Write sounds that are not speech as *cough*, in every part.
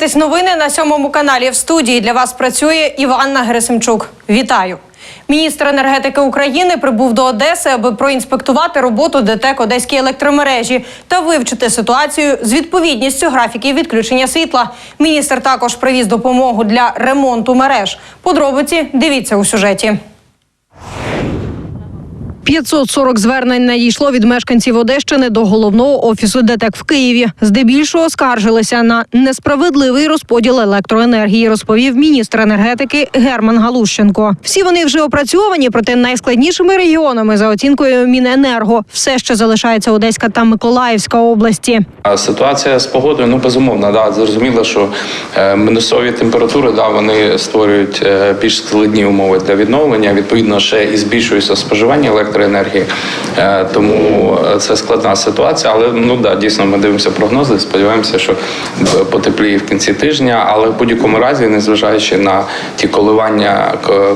дивитесь новини на сьомому каналі. В студії для вас працює Іванна Герасимчук. Вітаю. Міністр енергетики України прибув до Одеси, аби проінспектувати роботу ДТЕК Одеській електромережі та вивчити ситуацію з відповідністю графіків відключення світла. Міністр також привіз допомогу для ремонту мереж. Подробиці дивіться у сюжеті. 540 звернень надійшло від мешканців Одещини до головного офісу ДТЕК в Києві. Здебільшого скаржилися на несправедливий розподіл електроенергії, розповів міністр енергетики Герман Галущенко. Всі вони вже опрацьовані, проте найскладнішими регіонами за оцінкою Міненерго все ще залишається Одеська та Миколаївська області. Ситуація з погодою, ну безумовно, да, зрозуміло, що е, мінусові температури да, вони створюють е, більш складні умови для відновлення. Відповідно, ще і збільшується споживання електроенергії. Е, тому це складна ситуація. Але ну да, дійсно ми дивимося прогнози. Сподіваємося, що потепліє в кінці тижня. Але в будь-якому разі, незважаючи на ті коливання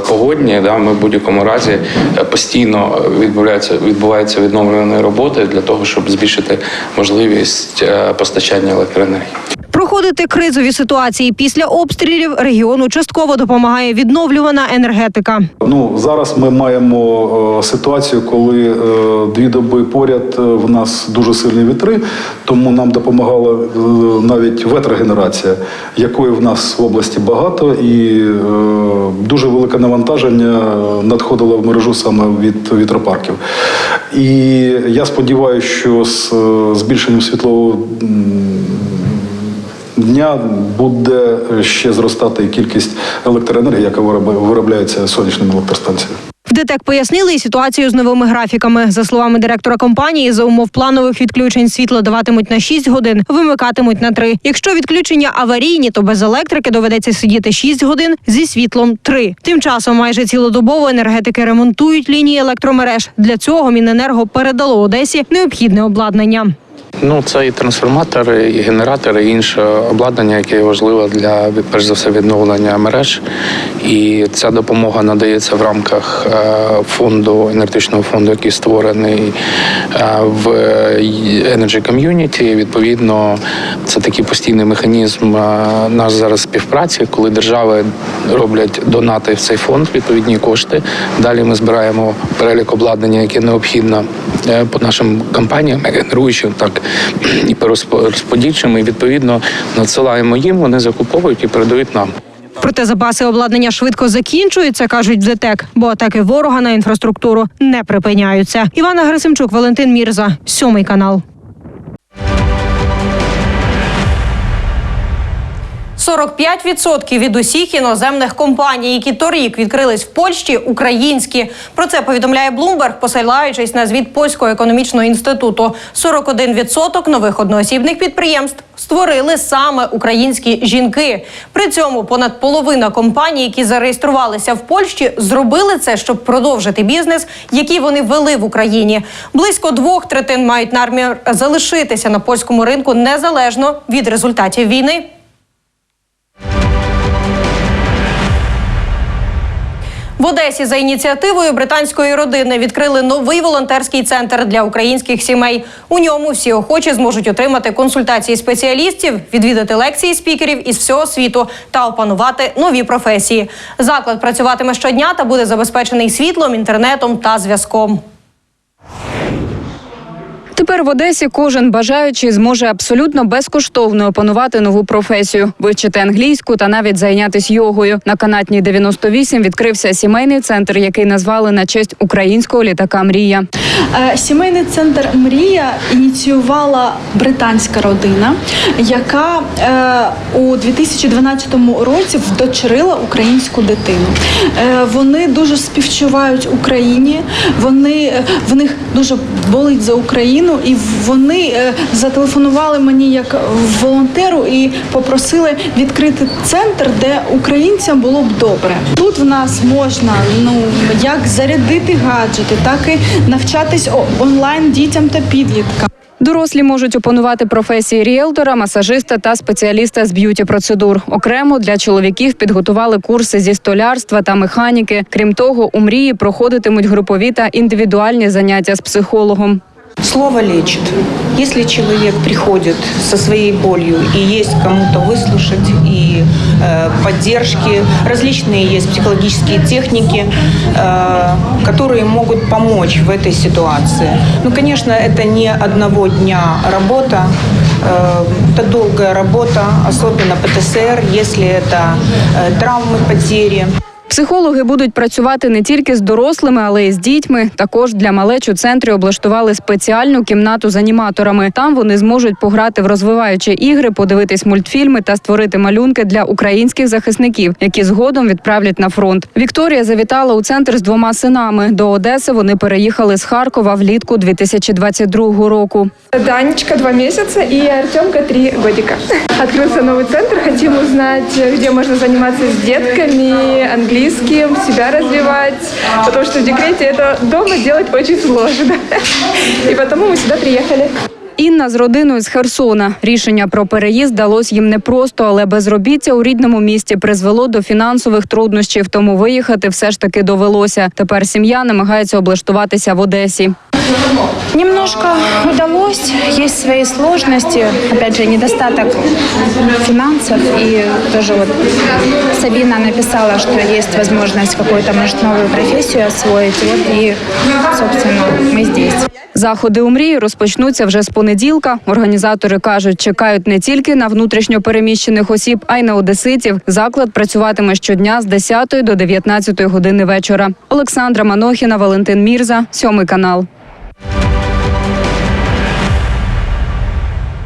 погодні, да, ми в будь-якому разі е, постійно відбуваються відбуваються відновлювані роботи для того, щоб збільшити можливість е, постачання електроенергії. Проходити кризові ситуації після обстрілів регіону частково допомагає відновлювана енергетика. Ну зараз ми маємо е, ситуацію, коли е, дві доби поряд е, в нас дуже сильні вітри, тому нам допомагала навіть ветрогенерація, якої в нас в області багато, і дуже велике навантаження надходило в мережу саме від вітропарків. І я сподіваюся, що з збільшенням світлового дня буде ще зростати кількість електроенергії, яка виробляє- виробляється сонячними електростанціями. ДТЕК пояснили і ситуацію з новими графіками. За словами директора компанії, за умов планових відключень світло даватимуть на 6 годин, вимикатимуть на 3. Якщо відключення аварійні, то без електрики доведеться сидіти 6 годин зі світлом 3. Тим часом майже цілодобово енергетики ремонтують лінії електромереж. Для цього Міненерго передало Одесі необхідне обладнання. Ну це і трансформатори, і генератори, і інше обладнання, яке важливе для перш за все відновлення мереж. І ця допомога надається в рамках е, фонду енергетичного фонду, який створений е, в Energy Community. Відповідно, це такий постійний механізм е, наш зараз співпраці, коли держави роблять донати в цей фонд відповідні кошти. Далі ми збираємо перелік обладнання, яке необхідно е, по нашим компаніям, генеруючим, так *clears throat* і по. І відповідно надсилаємо їм, вони закуповують і передають нам. Проте запаси обладнання швидко закінчуються, кажуть в ДТЕК, бо атаки ворога на інфраструктуру не припиняються. Івана Грисимчук, Валентин Мірза, сьомий канал. 45% від усіх іноземних компаній, які торік відкрились в Польщі, українські. Про це повідомляє Bloomberg, посилаючись на звіт польського економічного інституту. 41% нових одноосібних підприємств створили саме українські жінки. При цьому понад половина компаній, які зареєструвалися в Польщі, зробили це, щоб продовжити бізнес, який вони вели в Україні. Близько двох третин мають намір залишитися на польському ринку незалежно від результатів війни. В Одесі за ініціативою британської родини відкрили новий волонтерський центр для українських сімей. У ньому всі охочі зможуть отримати консультації спеціалістів, відвідати лекції спікерів із всього світу та опанувати нові професії. Заклад працюватиме щодня та буде забезпечений світлом, інтернетом та зв'язком. Тепер в Одесі кожен бажаючий зможе абсолютно безкоштовно опанувати нову професію, вивчити англійську та навіть зайнятися йогою. На канатній 98 відкрився сімейний центр, який назвали на честь українського літака Мрія. Е, Сімейний центр Мрія ініціювала британська родина, яка е, у 2012 році вдочерила українську дитину. Е, вони дуже співчувають Україні. Вони в них дуже болить за Україну, і вони е, зателефонували мені як волонтеру і попросили відкрити центр, де українцям було б добре. Тут в нас можна ну як зарядити гаджети, так і навчатись онлайн дітям та підліткам. Дорослі можуть опанувати професії ріелтора, масажиста та спеціаліста з б'юті процедур. Окремо для чоловіків підготували курси зі столярства та механіки. Крім того, у мрії проходитимуть групові та індивідуальні заняття з психологом. Слово лечит. Если человек приходит со своей болью и есть кому-то выслушать и э, поддержки, различные есть психологические техники, э, которые могут помочь в этой ситуации. Ну, конечно, это не одного дня работа, э, это долгая работа, особенно ПТСР, если это э, травмы, потери. Психологи будуть працювати не тільки з дорослими, але й з дітьми. Також для малеч у центрі облаштували спеціальну кімнату з аніматорами. Там вони зможуть пограти в розвиваючі ігри, подивитись мультфільми та створити малюнки для українських захисників, які згодом відправлять на фронт. Вікторія завітала у центр з двома синами. До Одеси вони переїхали з Харкова влітку 2022 року. Данечка два месяца и Артемка три годика. Открылся новый центр, хотим узнать, где можно заниматься с детками, английским, себя развивать, потому что в декрете это дома делать очень сложно. *laughs* И потому мы сюда приехали. Інна з родиною з Херсона. Рішення про переїзд далось їм непросто, але безробіття у рідному місті призвело до фінансових труднощів, тому виїхати все ж таки довелося. Тепер сім'я намагається облаштуватися в Одесі. Немножко удалось, есть свои сложности, опять же, недостаток финансов. И тоже вот Сабина написала, что есть возможность какую-то, может, новую профессию освоить. Вот и, собственно, мы здесь. Заходи у мрії розпочнуться вже з понеділка. Організатори кажуть, чекають не тільки на внутрішньо переміщених осіб, а й на одеситів. Заклад працюватиме щодня з 10 до 19 години вечора. Олександра Манохіна, Валентин Мірза, сьомий канал.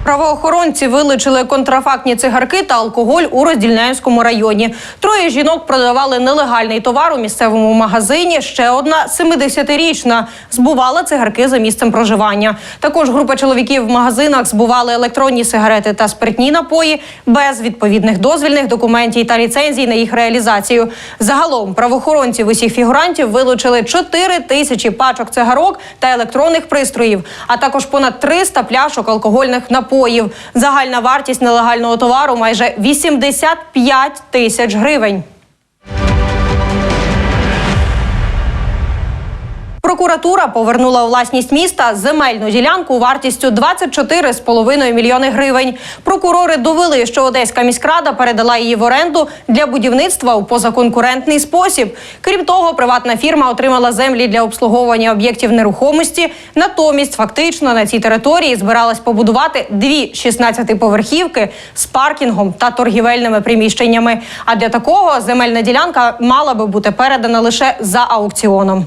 Правоохоронці вилучили контрафактні цигарки та алкоголь у Роздільнянському районі. Троє жінок продавали нелегальний товар у місцевому магазині. Ще одна 70-річна збувала цигарки за місцем проживання. Також група чоловіків в магазинах збували електронні сигарети та спиртні напої без відповідних дозвільних документів та ліцензій на їх реалізацію. Загалом правоохоронці в усіх фігурантів вилучили 4 тисячі пачок цигарок та електронних пристроїв, а також понад 300 пляшок алкогольних напоїв. Загальна вартість нелегального товару майже 85 тисяч гривень. Прокуратура повернула власність міста земельну ділянку вартістю 24,5 мільйони гривень. Прокурори довели, що Одеська міськрада передала її в оренду для будівництва у позаконкурентний спосіб. Крім того, приватна фірма отримала землі для обслуговування об'єктів нерухомості. Натомість, фактично, на цій території збиралась побудувати дві 16-поверхівки з паркінгом та торгівельними приміщеннями. А для такого земельна ділянка мала би бути передана лише за аукціоном.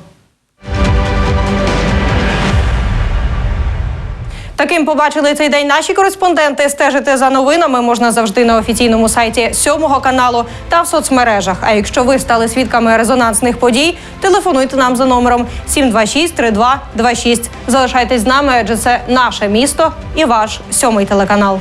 Таким побачили цей день наші кореспонденти. Стежити за новинами можна завжди на офіційному сайті сьомого каналу та в соцмережах. А якщо ви стали свідками резонансних подій, телефонуйте нам за номером 726 3226. Залишайтесь з нами, адже це наше місто і ваш сьомий телеканал.